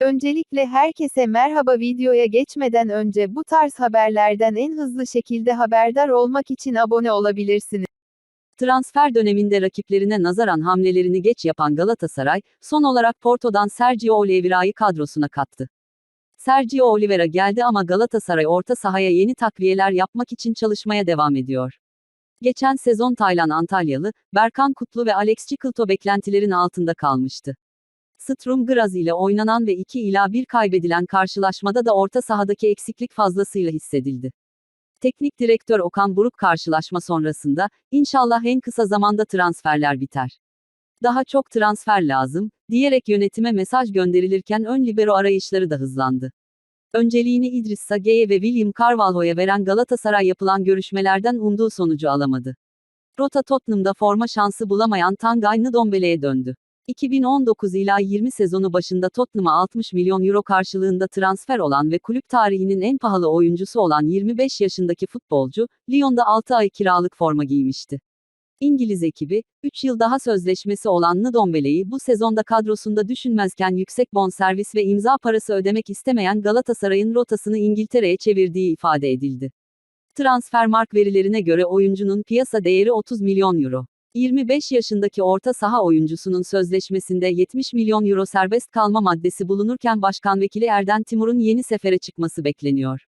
Öncelikle herkese merhaba videoya geçmeden önce bu tarz haberlerden en hızlı şekilde haberdar olmak için abone olabilirsiniz. Transfer döneminde rakiplerine nazaran hamlelerini geç yapan Galatasaray, son olarak Porto'dan Sergio Oliveira'yı kadrosuna kattı. Sergio Oliveira geldi ama Galatasaray orta sahaya yeni takviyeler yapmak için çalışmaya devam ediyor. Geçen sezon Taylan Antalyalı, Berkan Kutlu ve Alex Çikolto beklentilerin altında kalmıştı. Strum Graz ile oynanan ve 2 ila 1 kaybedilen karşılaşmada da orta sahadaki eksiklik fazlasıyla hissedildi. Teknik direktör Okan Buruk karşılaşma sonrasında, inşallah en kısa zamanda transferler biter. Daha çok transfer lazım, diyerek yönetime mesaj gönderilirken ön libero arayışları da hızlandı. Önceliğini İdris Sage'ye ve William Carvalho'ya veren Galatasaray yapılan görüşmelerden umduğu sonucu alamadı. Rota Tottenham'da forma şansı bulamayan Tangay Ndombele'ye döndü. 2019 ila 20 sezonu başında Tottenham'a 60 milyon euro karşılığında transfer olan ve kulüp tarihinin en pahalı oyuncusu olan 25 yaşındaki futbolcu, Lyon'da 6 ay kiralık forma giymişti. İngiliz ekibi, 3 yıl daha sözleşmesi olan Ndombele'yi bu sezonda kadrosunda düşünmezken yüksek bonservis ve imza parası ödemek istemeyen Galatasaray'ın rotasını İngiltere'ye çevirdiği ifade edildi. Transfermarkt verilerine göre oyuncunun piyasa değeri 30 milyon euro. 25 yaşındaki orta saha oyuncusunun sözleşmesinde 70 milyon euro serbest kalma maddesi bulunurken Başkan Vekili Erden Timur'un yeni sefere çıkması bekleniyor.